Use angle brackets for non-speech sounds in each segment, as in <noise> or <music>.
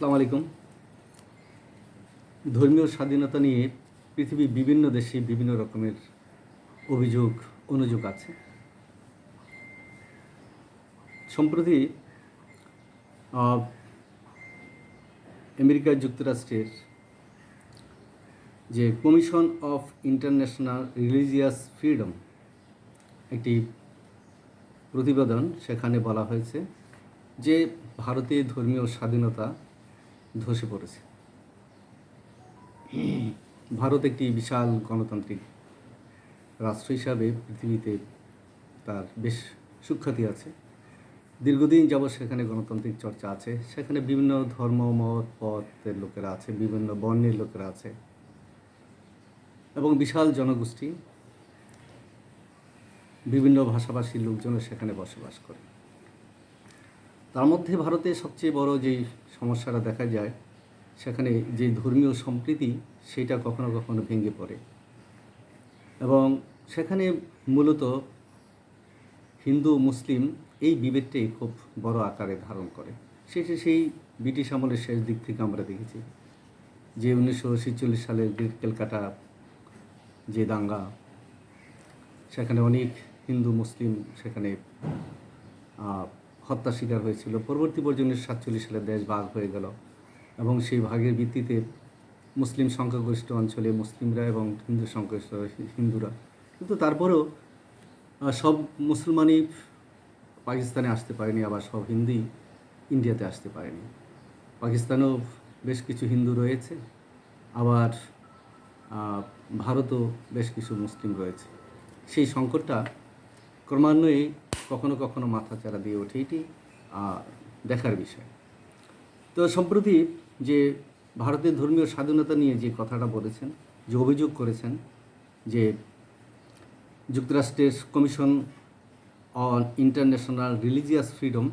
আসসালামু আলাইকুম। ধর্মীয় স্বাধীনতা নিয়ে পৃথিবীর বিভিন্ন দেশে বিভিন্ন রকমের অভিযোগ, অনুযোগ আছে। সম্প্রতি আমেরিকা যুক্তরাষ্ট্রের যে commission of international religious freedom একটি প্রতিবেদন সেখানে বলা হয়েছে যে ভারতে ধর্মীয় স্বাধীনতা ধসে পড়েছে। ভারত একটি বিশাল গণতান্ত্রিক রাষ্ট্র হিসাবে পৃথিবীতে তার বেশ সুখ্যাতি আছে। দীর্ঘদিন যাবৎ সেখানে গণতান্ত্রিক চর্চা আছে। সেখানে বিভিন্ন ধর্ম, মত, পথের লোকেরা আছে, বিভিন্ন বর্ণের লোকেরা আছে। এবং বিশাল জনগোষ্ঠী বিভিন্ন ভাষাভাষীর লোকজনও সেখানে বসবাস করে। তার মধ্যে ভারতে সবচেয়ে বড় যে সমস্যাটা দেখা যায়, সেখানে যে ধর্মীয় সম্প্রীতি, সেটা কখনো কখনো ভেঙে পড়ে। এবং সেখানে মূলত হিন্দু, মুসলিম এই বিভেদটাই খুব বড় আকারে ধারণ করে। শেষে সেই ব্রিটিশ আমলের শেষ দিক থেকে আমরা দেখেছি যে উনিশশো ছেচল্লিশ সালের গ্রেট ক্যালকাটা, যে দাঙ্গা, সেখানে অনেক হিন্দু, মুসলিম সেখানে হত্যা শিকার হয়েছিল। পরবর্তী পর্যন্ত সাতচল্লিশ সালে দেশ ভাগ হয়ে গেল এবং সেই ভাগের ভিত্তিতে মুসলিম সংখ্যাগরিষ্ঠ অঞ্চলে মুসলিমরা এবং হিন্দু সংখ্যাগরিষ্ঠ হিন্দুরা। কিন্তু তারপরেও সব মুসলমানই পাকিস্তানে আসতে পারেনি, আবার সব হিন্দি ইন্ডিয়াতে আসতে পারেনি। পাকিস্তানেও বেশ কিছু হিন্দু রয়েছে, আবার ভারতও বেশ কিছু মুসলিম রয়েছে। সেই সংকটটা ক্রমান্বয়ে কখনো কখনো মাথাচাড়া দিয়ে ওঠে, এটি দেখার বিষয়। তো সম্প্রতি যে ভারতের ধর্মীয় স্বাধীনতা নিয়ে যে কথাটা বলেছেন, যে অভিযোগ করেছেন, যে যুক্তরাষ্ট্রের commission on international religious freedom,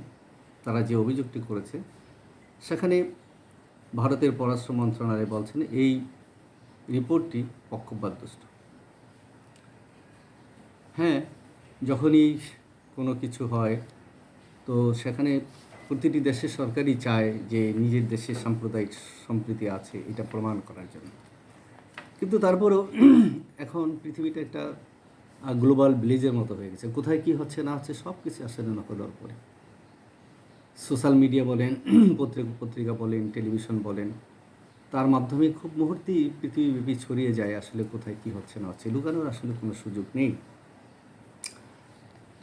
তারা যে অভিযোগটি করেছে, সেখানে ভারতের পররাষ্ট্র মন্ত্রণালয় বলছেন, এই রিপোর্টটি পক্ষপাতদুষ্ট। হ্যাঁ যখনই কোনো কিছু হয়, তো সেখানে প্রতিটি দেশের সরকারই চায় যে নিজের দেশের সাম্প্রদায়িক সম্প্রীতি আছে, এটা প্রমাণ করার জন্য। কিন্তু তারপরেও <clears throat> এখন পৃথিবীটা একটা গ্লোবাল ভিলেজের মতো হয়ে গেছে। কোথায় কি হচ্ছে না হচ্ছে সব কিছু আসলে নকলের পরে সোশ্যাল মিডিয়া বলেন, <clears throat> পত্রিকা পত্রিকা বলেন টেলিভিশন বলেন, তার মাধ্যমে খুব মুহূর্তেই পৃথিবীব্যাপী ছড়িয়ে যায় আসলে কোথায় কি হচ্ছে না হচ্ছে, লুকানোর আসলে কোনো সুযোগ নেই।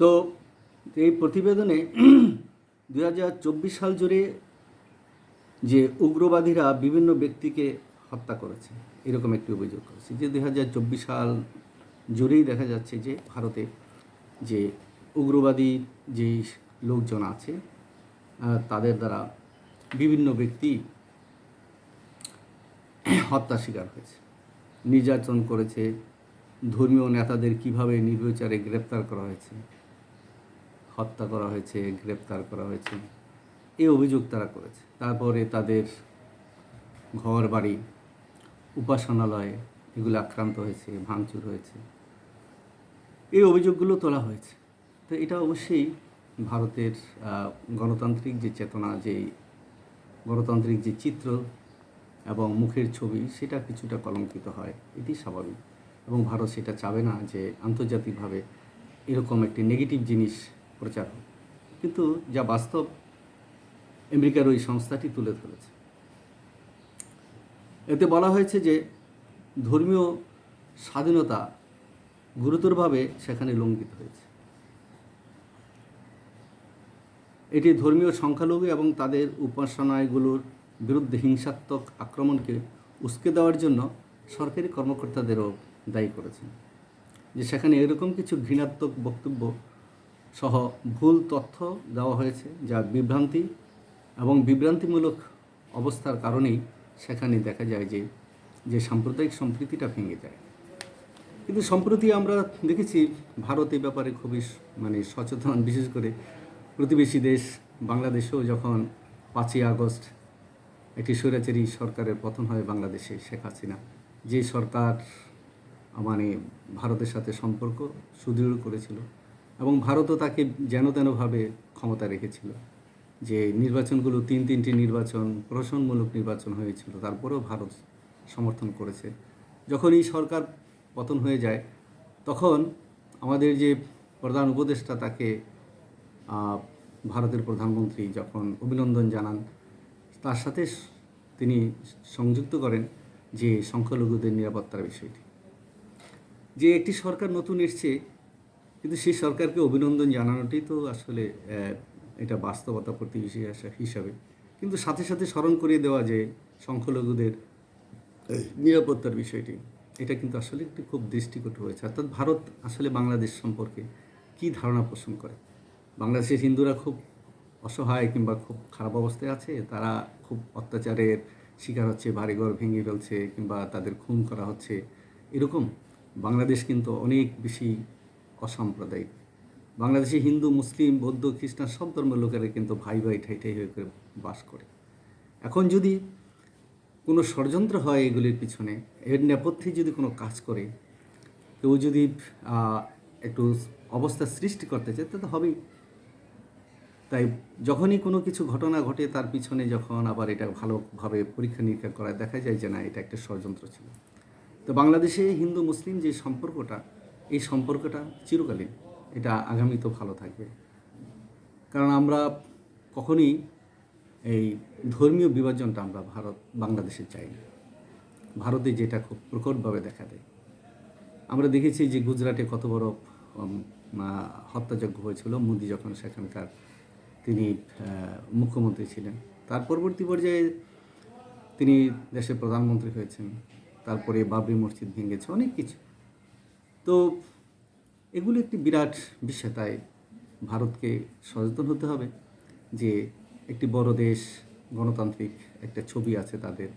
তো এই প্রতিবেদনে দু হাজার চব্বিশ সাল জুড়ে যে উগ্রবাদীরা বিভিন্ন ব্যক্তিকে হত্যা করেছে, এরকম একটি অভিযোগ করেছে যে দু হাজার চব্বিশ সাল জুড়েই দেখা যাচ্ছে যে ভারতে যে উগ্রবাদী যে লোকজন আছে তাদের দ্বারা বিভিন্ন ব্যক্তি হত্যা শিকার হয়েছে। নির্যাতন করেছে, ধর্মীয় নেতাদের কীভাবে নির্বিচারে গ্রেপ্তার করা হয়েছে হত্যা করা হয়েছে, গ্রেপ্তার করা হয়েছে। এই অভিযোগ তারা করেছে। তারপরে তাদের ঘর বাড়ি উপাসনালয়, এগুলো আক্রান্ত হয়েছে, ভাঙচুর হয়েছে। এই অভিযোগগুলো তোলা হয়েছে। তো এটা অবশ্যই ভারতের গণতান্ত্রিক যে চেতনা, যে গণতান্ত্রিক যে চিত্র এবং মুখের ছবি, সেটা কিছুটা কলঙ্কিত হয়। এটি স্বাভাবিক। এবং ভারত সেটা চাবে না যে আন্তর্জাতিকভাবে এরকম একটি নেগেটিভ জিনিস প্রচার হোক। কিন্তু যা বাস্তব, আমেরিকার ওই সংস্থাটি তুলে ধরেছে। এতে বলা হয়েছে যে ধর্মীয় স্বাধীনতা গুরুতরভাবে সেখানে লঙ্ঘিত হয়েছে। এটি ধর্মীয় সংখ্যালঘু এবং তাদের উপাসনায়গুলোর বিরুদ্ধে হিংসাত্মক আক্রমণকে উস্কে দেওয়ার জন্য সরকারি কর্মকর্তাদেরও দায়ী করেছেন। যে সেখানে এরকম কিছু ঘৃণাত্মক বক্তব্য সহ ভুল তথ্য দেওয়া হয়েছে যা বিভ্রান্তি এবং বিভ্রান্তিমূলক অবস্থার কারণেই সেখানে দেখা যায় যে যে সাম্প্রদায়িক সম্প্রীতিটা ভেঙে যায়। কিন্তু সম্প্রতি আমরা দেখেছি ভারত এই ব্যাপারে খুবই মানে সচেতন, বিশেষ করে প্রতিবেশী দেশ বাংলাদেশেও যখন পাঁচই আগস্ট একটি স্বৈরাচারী সরকারের পতন হয় বাংলাদেশে, শেখ হাসিনা, যে সরকার মানে ভারতের সাথে সম্পর্ক সুদৃঢ় করেছিল এবং ভারতও তাকে যেন তেনভাবে ক্ষমতা রেখেছিল। যে নির্বাচনগুলো তিন তিনটি নির্বাচন, প্রশাসনমূলক নির্বাচন হয়েছিল, তারপরেও ভারত সমর্থন করেছে। যখন এই সরকার পতন হয়ে যায়, তখন আমাদের যে প্রধান উপদেষ্টা তাকে ভারতের প্রধানমন্ত্রী যখন অভিনন্দন জানান, তার সাথে তিনি সংযুক্ত করেন যে সংখ্যালঘুদের নিরাপত্তার বিষয়টি। যে একটি সরকার নতুন এসছে কিন্তু সেই সরকারকে অভিনন্দন জানানোটি তো আসলে এটা বাস্তবতা প্রতিবেশী হিসাবে। কিন্তু সাথে সাথে স্মরণ করিয়ে দেওয়া যে সংখ্যালঘুদের নিরাপত্তার বিষয়টি এটা কিন্তু আসলে একটি খুব দৃষ্টিকটু হয়েছে। অর্থাৎ ভারত আসলে বাংলাদেশ সম্পর্কে কী ধারণা পোষণ করে? বাংলাদেশের হিন্দুরা খুব অসহায় কিংবা খুব খারাপ অবস্থায় আছে তারা খুব অত্যাচারের শিকার হচ্ছে বাড়িঘর ভেঙে ফেলছে কিংবা তাদের খুন করা হচ্ছে এরকম। বাংলাদেশ কিন্তু অনেক বেশি অসাম্প্রদায়িক। বাংলাদেশে হিন্দু, মুসলিম, বৌদ্ধ, খ্রিস্টান সব ধর্মের লোকেরা কিন্তু ভাই ভাই, ঠাই ঠাই হয়ে করে বাস করে। এখন যদি কোনো ষড়যন্ত্র হয় এগুলির পিছনে, এর নেপথ্যে যদি কোনো কাজ করে, কেউ যদি একটু অবস্থা সৃষ্টি করতে চায়, তা তো হবেই। তাই যখনই কোনো কিছু ঘটনা ঘটে, তার পিছনে যখন আবার এটা ভালোভাবে পরীক্ষা নিরীক্ষা করা দেখা যায় যে না, এটা একটা ষড়যন্ত্র ছিল। তো বাংলাদেশে হিন্দু, মুসলিম যে সম্পর্কটা এই সম্পর্কটা চিরকালীন। এটা আগামীতেও ভালো থাকবে। কারণ আমরা কখনই এই ধর্মীয় বিভাজনটা আমরা ভারত, বাংলাদেশে চাই না। ভারতে যেটা খুব প্রকটভাবে দেখা দেয়। আমরা দেখেছি যে গুজরাটে কত বড় হত্যাযজ্ঞ হয়েছিল। মোদি যখন সেখানকার তিনি মুখ্যমন্ত্রী ছিলেন। তার পরবর্তী পর্যায়ে তিনি দেশের প্রধানমন্ত্রী হয়েছেন। তারপরে বাবরি মসজিদ ভেঙেছে, অনেক কিছু। তো এগুলো একটি বিরাট বিষয়, তাই ভারতকে সচেতন হতে হবে যে একটি বড় দেশ, গণতান্ত্রিক একটা ছবি আছে তাদের।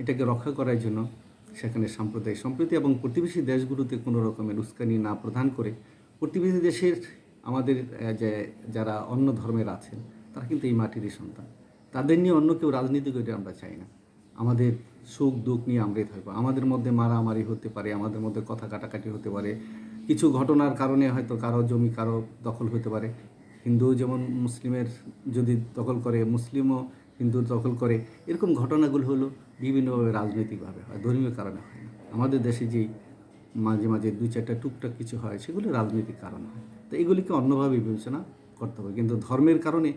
এটাকে রক্ষা করার জন্য সেখানে সাম্প্রদায়িক সম্প্রীতি এবং প্রতিবেশী দেশগুলোতে কোনো রকমের উস্কানি না প্রদান করে প্রতিবেশী দেশের আমাদের যে যারা অন্য ধর্মের আছেন, তারা কিন্তু এই মাটিরই সন্তান। তাদের নিয়ে অন্য কেউ রাজনীতি করে আমরা চাই না। আমাদের সুখ, দুঃখ নিয়ে আমরাই থাকব। আমাদের মধ্যে মারামারি হতে পারে, আমাদের মধ্যে কথা কাটাকাটি হতে পারে। কিছু ঘটনার কারণে হয়তো কারও জমি কারও দখল হতে পারে। হিন্দু যেমন মুসলিমের যদি দখল করে, মুসলিমও হিন্দু দখল করে, এরকম ঘটনাগুলো হলো বিভিন্নভাবে রাজনৈতিকভাবে হয়, ধর্মীয় কারণে হয় না। আমাদের দেশে যেই মাঝে মাঝে দুই চারটা টুকটাক কিছু হয়, সেগুলো রাজনৈতিক কারণ হয়। তো এগুলিকে অন্যভাবে বিবেচনা করতে হবে। কিন্তু ধর্মের কারণে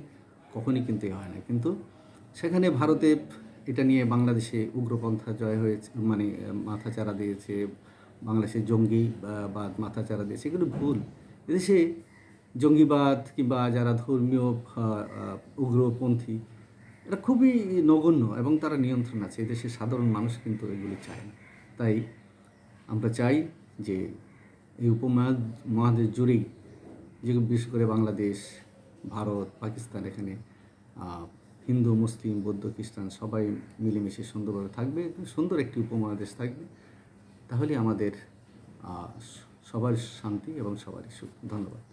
কখনই কিন্তু হয় না। কিন্তু সেখানে ভারতে এটা নিয়ে বাংলাদেশে উগ্রপন্থা জয় হয়েছে মানে মাথাচাড়া দিয়েছে বাংলাদেশে জঙ্গি বা- বাদ মাথাচাড়া দিয়েছে, এগুলো ভুল। এদেশে জঙ্গিবাদ কিংবা যারা ধর্মীয় উগ্রপন্থী এটা খুবই নগণ্য এবং তারা নিয়ন্ত্রণ আছে। এদেশের সাধারণ মানুষ কিন্তু এগুলো চায় না। তাই আমরা চাই যে এই উপমহাদ মহাদেশ জুড়েই যে, বিশেষ করে বাংলাদেশ, ভারত, পাকিস্তান এখানে হিন্দু, মুসলিম, বৌদ্ধ, খ্রিস্টান সবাই মিলেমিশে সুন্দরভাবে থাকবে, সুন্দর একটি উপমহাদেশ থাকবে। তাহলে আমাদের সবার শান্তি এবং সবারই সুখ। ধন্যবাদ।